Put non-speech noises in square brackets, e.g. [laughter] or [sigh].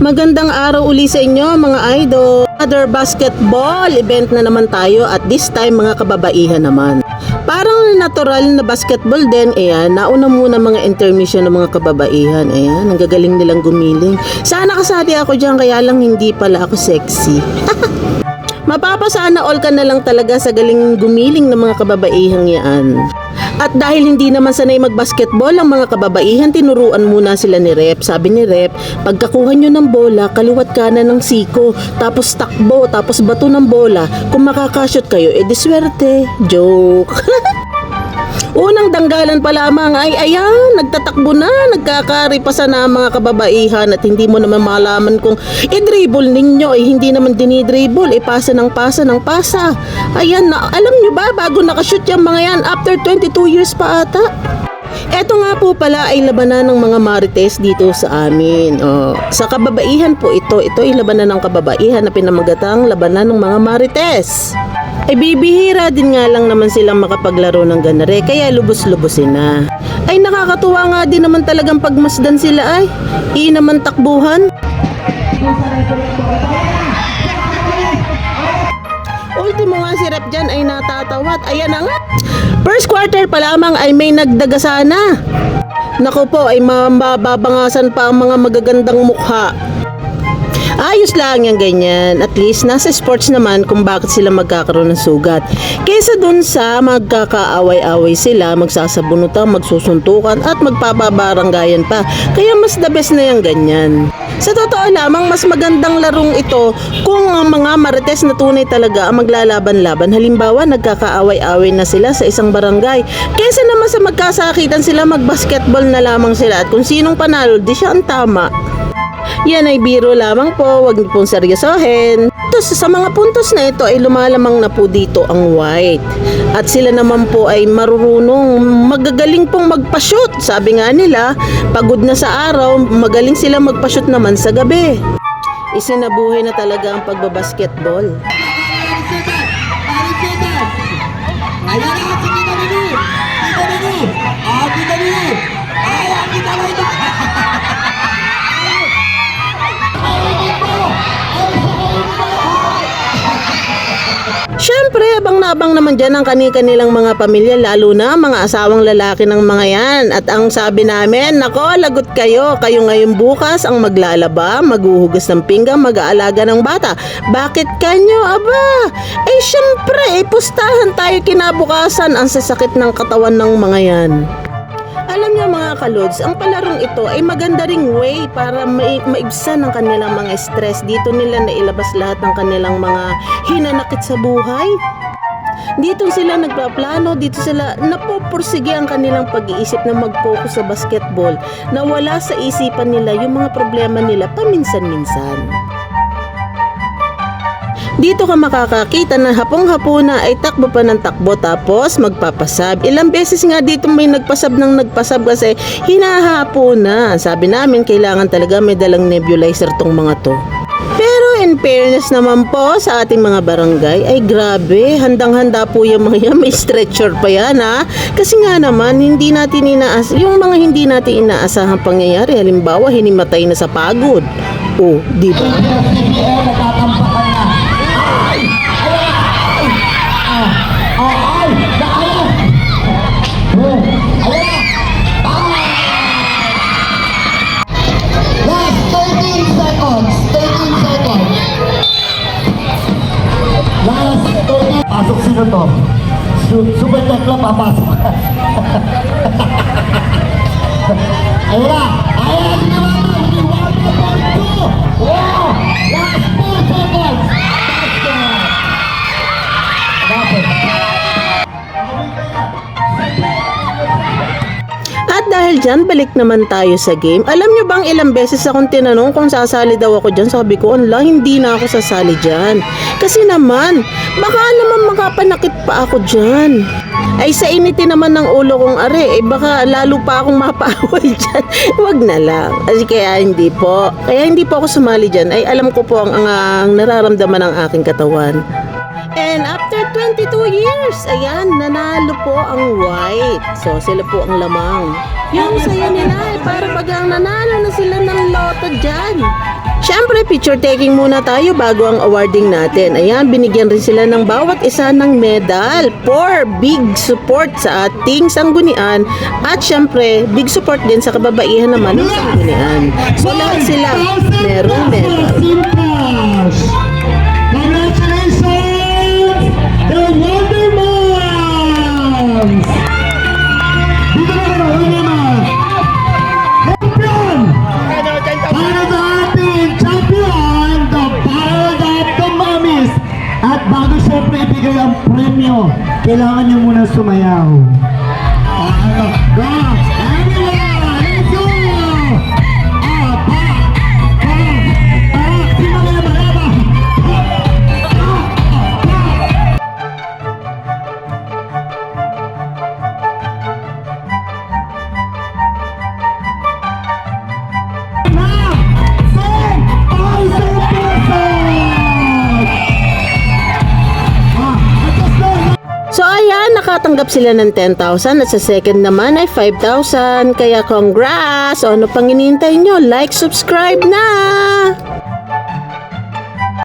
Magandang araw uli sa inyo mga idol. Other basketball event na naman tayo at this time mga kababaihan naman. Parang natural na basketball din, ayan, nauna muna mga intermission ng mga kababaihan, ayan, ang gagaling nilang gumiling. Sana kasali ako dyan, kaya lang hindi pala ako sexy. [laughs] Mapapasana all ka na lang talaga sa galing gumiling ng mga kababaihang yan. At dahil hindi naman sanay mag-basketball ang mga kababaihan, tinuruan muna sila ni Rep. Sabi ni Rep, pagkakuha nyo ng bola, kaliwat kanan ng siko, tapos takbo, tapos bato ng bola. Kung makakashoot kayo, edi swerte. Joke. [laughs] Unang danggalan pa lamang ay ayan, nagtatakbo na, nagkakaripasan na ang mga kababaihan at hindi mo naman malaman kung i-dribble ninyo ay hindi naman dinidribble, eh pasa ng pasa ng pasa. Ayan na, alam nyo ba, bago nakashoot yung mga yan, after 22 years pa ata. Eto nga po pala ay labanan ng mga marites dito sa amin. Oh, sa kababaihan po ito, ito ay labanan ng kababaihan na pinamagatang labanan ng mga marites. Ay bibihira din nga lang naman silang makapaglaro ng ganare kaya lubos-lubosin na. Ay nakakatuwa nga din naman talagang pagmasdan sila ay. I naman takbuhan. Ultimo nga si Rep dyan ay natatawat. Ayan na nga. First quarter pa lamang ay may nagdagasa na. Naku po ay mababangasan pa ang mga magagandang mukha. Ayos lang yung ganyan. At least nasa sports naman kung bakit sila magkakaroon ng sugat. Kesa dun sa magkakaaway-away sila, magsasabunutan, magsusuntukan at magpapabaranggayan pa. Kaya mas the best na yung ganyan. Sa totoo lamang, mas magandang larong ito kung ang mga marites na tunay talaga ang maglalaban-laban. Halimbawa, nagkakaaway-away na sila sa isang barangay. Kesa naman sa magkasakitan sila, magbasketball na lamang sila. At kung sinong panalo, di siya ang tama. Yan ay biro lamang po, wag pong seryosohin. Tapos sa mga puntos na ito ay lumalamang na po dito ang white. At sila naman po ay marurunong, magagaling pong magpa-shoot. Sabi nga nila, pagod na sa araw, magaling sila magpa-shoot naman sa gabi. Isinabuhay na talaga ang pagbabasketball. Abang-nabang naman dyan ang kani-kanilang mga pamilya, lalo na mga asawang lalaki ng mga yan. At ang sabi namin, nako, lagot kayo. Kayo ngayon bukas ang maglalaba, maghuhugas ng pinggang, mag-aalaga ng bata. Bakit kanyo, aba? Eh, siyempre, eh, pustahan tayo kinabukasan ang sasakit ng katawan ng mga yan. Alam niyo mga kalods, ang palarong ito ay maganda ring way para mai- maibsan ang kanilang mga stress. Dito nila nailabas lahat ng kanilang mga hinanakit sa buhay. Dito sila nagpaplano, dito sila napupursige ang kanilang pag-iisip na mag-focus sa basketball na wala sa isipan nila yung mga problema nila paminsan-minsan. Dito ka makakakita na hapong-hapona ay takbo pa ng takbo tapos magpapasab. Ilang beses nga dito may nagpasab ng nagpasab kasi hinahapo na. Sabi namin kailangan talaga may dalang nebulizer tong mga to. In fairness naman po sa ating mga barangay ay grabe, handang-handa po yung mga yan, may stretcher pa yan ha. Kasi nga naman, hindi natin inaas, yung mga hindi natin inaasahang pangyayari, halimbawa hinimatay na sa pagod. Oh, di ba? Pasok sino to? Su- Super Tekla papasok. Ayan na! Ayan na! Hindi naman! Hindi 1.2! Wow! Last dyan, balik naman tayo sa game. Alam nyo bang ilang beses akong tinanong kung sasali daw ako dyan? Sabi ko, ala, hindi na ako sasali dyan. Kasi naman, baka naman makapanakit pa ako dyan. Ay sa initin naman ng ulo kong are, eh baka lalo pa akong mapaaway [laughs] dyan. Huwag na lang. Kasi kaya hindi po. Kaya hindi po ako sumali dyan. Ay alam ko po ang, ang, ang nararamdaman ng aking katawan. And after 22 years, ayan, nanalo po ang white. So, sila po ang lamang. Yung saya nila, eh, para bagang nanalo na sila ng loto dyan. Siyempre, picture taking muna tayo bago ang awarding natin. Ayan, binigyan rin sila ng bawat isa ng medal for big support sa ating sanggunian at siyempre, big support din sa kababaihan naman ng sanggunian. So, lahat sila merong medal. Ang premyo, kailangan niyo muna sumayaw. Ayan, nakatanggap sila ng 10,000 at sa second naman ay 5,000. Kaya congrats! O ano pang inintay nyo? Like, subscribe na!